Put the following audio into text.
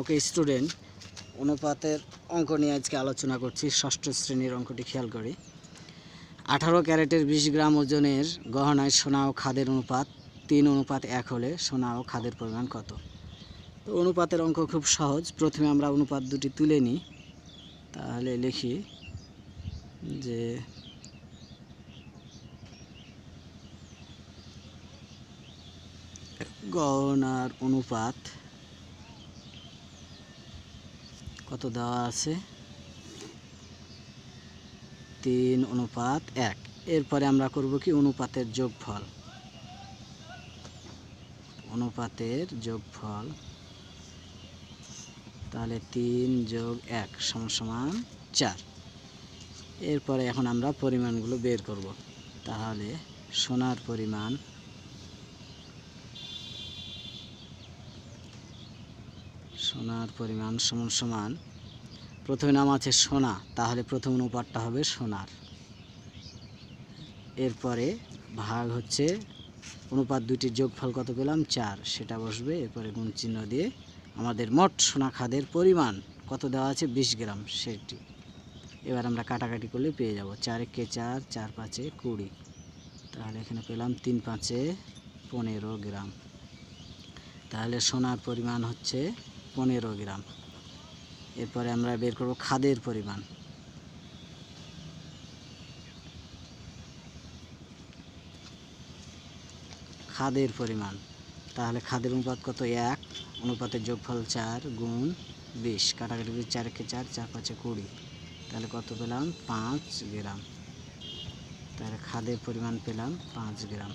ওকে, student, অনুপাতের অঙ্ক নিয়ে আজকে আলোচনা করছি, ষষ্ঠ শ্রেণির অঙ্কটি খেয়াল করি। আঠারো ক্যারেটের বিশ গ্রাম ওজনের গহনায় সোনা ও খাদের অনুপাত, তিন অনুপাত এক হলে সোনা ও খাদের পরিমাণ কত? তো অনুপাতের অঙ্ক খুব সহজ, প্রথমে আমরা অনুপাত দুটি তুলে নিই। তাহলে লিখি যে গহনার অনুপাত কত দেওয়া আছে? তিন অনুপাত এক। এরপরে আমরা করব কি? অনুপাতের যোগফল। অনুপাতের যোগফল। তাহলে তিন যোগ এক সমান চার। এরপরে এখন আমরা পরিমাণগুলো বের করব। তাহলে সোনার পরিমাণ সোনার পরিমাণ সমান সমান। প্রথমে নাম আছে সোনা, তাহলে প্রথম অনুপাতটা হবে সোনার। এরপরে ভাগ হচ্ছে, অনুপাত দুইটির যোগফল কত পেলাম? চার। সেটা বসবে, এরপরে গুণ চিহ্ন দিয়ে আমাদের মোট সোনা খাদের পরিমাণ কত দেওয়া আছে? বিশ গ্রাম, সেটি। এবার আমরা কাটাকাটি করলে পেয়ে যাব। চার একে চার চার পাঁচে কুড়ি। তাহলে এখানে পেলাম তিন পাঁচে পনেরো গ্রাম। তাহলে সোনার পরিমাণ হচ্ছে পনেরো গ্রাম। এরপরে আমরা বের করব খাদের পরিমাণ। খাদের পরিমাণ। তাহলে খাদের অনুপাত কত? এক। অনুপাতের যোগফল চার গুণ বিশ। কাটাকাটি করে চার একে চার চার পাঁচে কুড়ি। তাহলে কত পেলাম? পাঁচ গ্রাম। তাহলে খাদের পরিমাণ পেলাম পাঁচ গ্রাম।